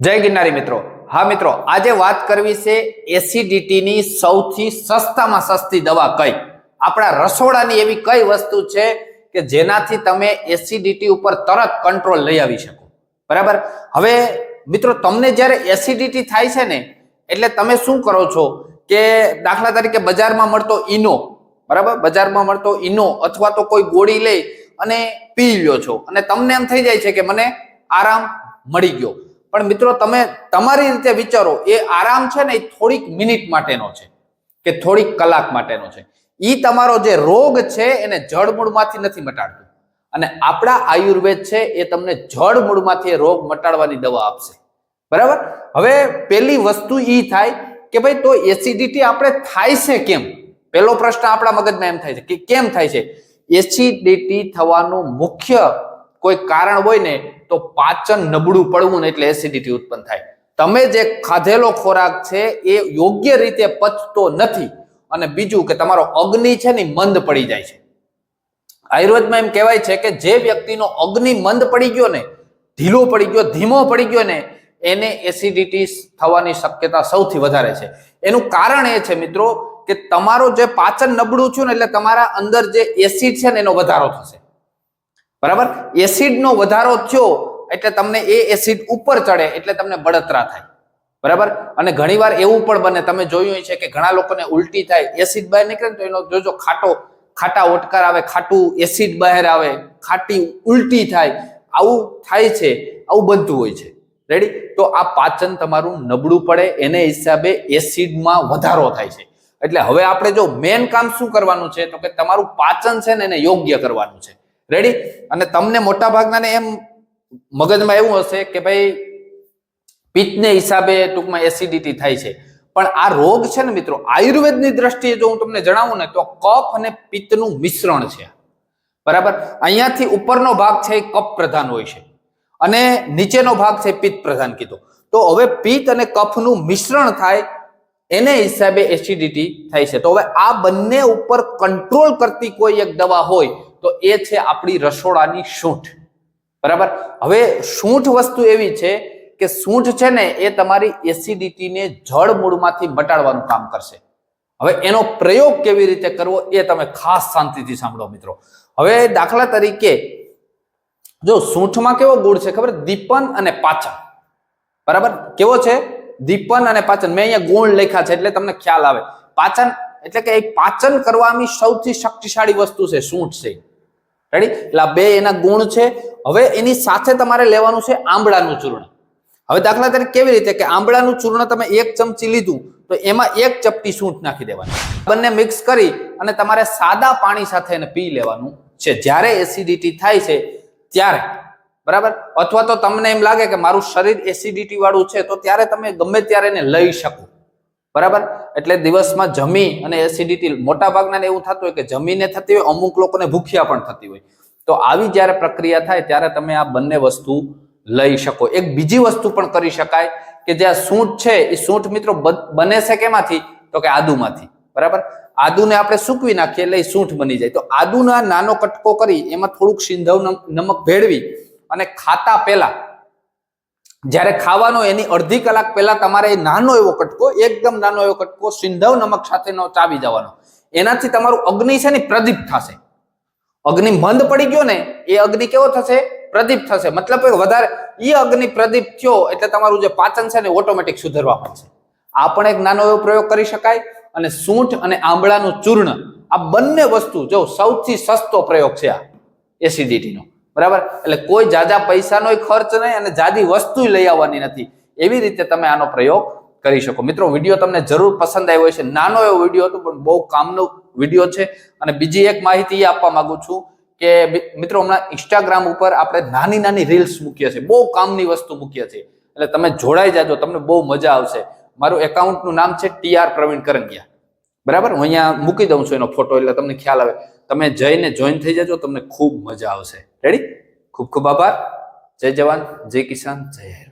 જય ગિરનારી મિત્રો. હા મિત્રો, આજે વાત કરવી છે એસિડિટીની સૌથી સસ્તામાં સસ્તી દવા કઈ? આપણા રસોડાની એવી કઈ વસ્તુ છે કે જેનાથી તમે એસિડિટી ઉપર તરત કંટ્રોલ લઈ આવી શકો? બરાબર? હવે મિત્રો, તમને જ્યારે એસિડિટી થાય છે ને, એટલે તમે શું કરો છો કે દાખલા તરીકે બજારમાં મળતો ઈનો, બરાબર? બજારમાં મળતો ઈનો અથવા તો કોઈ ગોળી લઈ અને પી લ્યો છો. અને તમને એમ થઈ જાય છે કે મને આરામ મળી ગયો. પણ મિત્રો તમે તમારી રીતે વિચારો, એ આરામ છે ને એ થોડીક મિનિટ માટેનો છે, કે થોડીક કલાક માટેનો છે. એ તમારો જે રોગ છે એને જળમૂળમાંથી નથી મટાડતું. અને આપણા આયુર્વેદ છે એ તમને જળમૂળમાંથી રોગ મટાડવાની દવા આપશે. બરાબર? હવે પેલી વસ્તુ એ થાય કે ભાઈ તો એસિડિટી આપણે થાય છે કેમ? પેલો પ્રશ્ન આપણા મગજમાં એમ થાય છે કે કેમ થાય છે? એસિડિટી થવાનું મુખ્ય કોઈ કારણ હોય ને, તો પાચન નબળું પડવું ને એટલે એસિડિટી ઉત્પન્ન થાય. તમે જે ખાધેલો ખોરાક છે, એ યોગ્ય રીતે પચતો નથી. અને બીજું કે તમારો અગ્નિ છે ને મંદ પડી જાય છે. આયુર્વેદમાં એમ કહેવાય છે કે જે વ્યક્તિનો અગ્નિ મંદ પડી ગયો ને, ઢીલો પડી ગયો, ધીમો પડી ગયો ને, એને એસિડિટી થવાની શક્યતા સૌથી વધારે છે. એનું કારણ એ છે મિત્રો, કે તમારો જે પાચન નબળું છું ને, એટલે તમારા અંદર જે એસિડ છે ને, એનો વધારો થશે. બરાબર? એસિડનો વધારો થયો એટલે તમને એ એસિડ ઉપર ચડે એટલે તમને બળતરા થાય. બરાબર? અને ઘણીવાર એવું પણ બને, તમે જોયું છે કે ઘણા લોકોને ઉલટી થાય, એસિડ બહાર નીકળે તો એનો જોજો ખાટો, ખાટા ઓટકાર આવે, ખાટું એસિડ બહાર આવે, ખાટી ઉલટી થાય, આવું થાય છે, આવું બધું હોય છે. રેડી તો આ પાચન તમારું નબળું પડે, એને હિસાબે એસિડમાં વધારો થાય છે. એટલે હવે આપણે જો મેન કામ શું કરવાનું છે? તો કે તમારું પાચન છે ને એને યોગ્ય કરવાનું છે. રેડી અને તમને મોટા ભાગના એમ મગજમાં એવું હશે કે ભાઈ, પિત્તને હિસાબે ટૂંકમાં એસિડિટી થાય છે. પણ આ રોગ છે ને મિત્રો, આયુર્વેદની દ્રષ્ટિએ જો હું તમને જણાવું ને, તો કફ અને પિત્તનું મિશ્રણ છે. બરાબર? અહીંયાથી ઉપરનો ભાગ છે એ કફ પ્રધાન હોય છે. અને નીચેનો ભાગ છે પિત્ત પ્રધાન કીધો. તો હવે પિત્ત અને કફનું મિશ્રણ થાય, એને હિસાબે એસિડિટી થાય છે. તો હવે આ બંને ઉપર કંટ્રોલ કરતી કોઈ એક દવા હોય તો એ છે આપણી રસોડાની સૂંઠ બરાબર? હવે સૂંઠ વસ્તુ એવી છે કે સૂંઠ છે ને એ તમારી એસિડિટીને જળ મૂળમાંથી મટાડવાનું કામ કરશે. હવે એનો પ્રયોગ કેવી રીતે કરવો એ તમે ખાસ શાંતિથી સાંભળો મિત્રો. હવે દાખલા તરીકે જો સૂંઠમાં કેવો ગુણ છે ખબર? દીપન અને પાચન. બરાબર? કેવો છે? દીપન અને પાચન. મેં અહીંયા ગુણ લખ્યા છે એટલે તમને ખ્યાલ આવે. પાચન એટલે કે પાચન કરવાની સૌથી શક્તિશાળી વસ્તુ છે સૂંઠ છે. રેડી એટલે બે એના ગુણ છે. હવે એની સાથે તમારે લેવાનું છે આંબળાનું ચૂર્ણ. હવે દાખલા તરીકે કેવી રીતે કે આંબળાનું ચૂર્ણ તમે એક ચમચી લીધું, તો એમાં એક ચપટી સૂંઠ નાખી દેવાની. બંને મિક્સ કરી અને તમારે સાદા પાણી સાથે એને પી લેવાનું છે. જ્યારે એસિડિટી થાય છે, ત્યારે. બરાબર? અથવા તો તમને એમ લાગે કે મારું શરીર એસિડિટી વાળું છે, તો ત્યારે તમે ગમે ત્યારે એને લઈ શકો. બરાબર? એટલે દિવસમાં જમી અને એસિડિટી મોટા ભાગના એવું થતું હોય કે જમીને થતી હોય, અમુક લોકોને ભૂખ્યા પણ થતી હોય. તો આવી જ્યારે પ્રક્રિયા થાય ત્યારે તમે આ બંને વસ્તુ લઈ શકો. એક બીજી વસ્તુ પણ કરી શકાય કે જે આ સૂંઠ છે, એ સૂંઠ મિત્રો બને છે કેમાંથી? તો કે આદુમાંથી. બરાબર? આદુને આપણે સૂકવી નાખીએ એટલે સૂંઠ બની જાય. તો આદુના નાનો કટકો કરી એમાં થોડુંક સિંધવ નમક ભેળવી અને ખાતા પહેલા જ્યારે ખાવાનો એની અડધી કલાક પહેલા તમારે નાનો એવો કટકો, એકદમ નાનો એવો કટકો સિંધવ નમક સાથેનો ચાવી જવાનો. એનાથી તમારું અગ્નિ છે ને પ્રદીપ થશે. અગ્નિ મંદ પડી ગયો ને, એ અગ્નિ કેવો થશે? પ્રદીપ થશે. મતલબ વધારે એ અગ્નિ પ્રદીપ થયો એટલે તમારું જે પાચન છે ને ઓટોમેટિક સુધરવા માંડશે. આ પણ એક નાનો એવો પ્રયોગ કરી શકાય અને સૂંઠ અને આંબળાનું ચૂર્ણ, આ બંને વસ્તુ જો સૌથી સસ્તો પ્રયોગ છે આ એસિડિટીનો. બરાબર? એટલે કોઈ જાજા પૈસાનો ખર્ચ નહીં અને જાજી વસ્તુ લઈ આવવાની નથી. એવી રીતે તમે આનો પ્રયોગ કરી શકો. મિત્રો, વીડિયો તમને જરૂર પસંદ આવ્યો છે નાનો એવો વીડિયો હતો, પણ બહુ કામનો વીડિયો છે. અને બીજી એક માહિતી એ આપવા માંગુ છું કે મિત્રો, હમણાં ઇન્સ્ટાગ્રામ ઉપર આપણે નાની નાની રીલ્સ મૂકીએ છીએ. બહુ કામની વસ્તુ મૂકીએ છીએ. એટલે તમે જોડાઈ જાજો, તમને બહુ મજા આવશે. મારું એકાઉન્ટનું નામ છે ટી આર પ્રવીણ કરંગિયા. બરાબર? હું અહીંયા મૂકી દઉં છું એનો ફોટો એટલે તમને ખ્યાલ આવે. તમે જઈને જોઈન થઈ જજો, તમને ખૂબ મજા આવશે. રેડી ખૂબ ખૂબ આભાર. જય જવાન જય કિસાન જય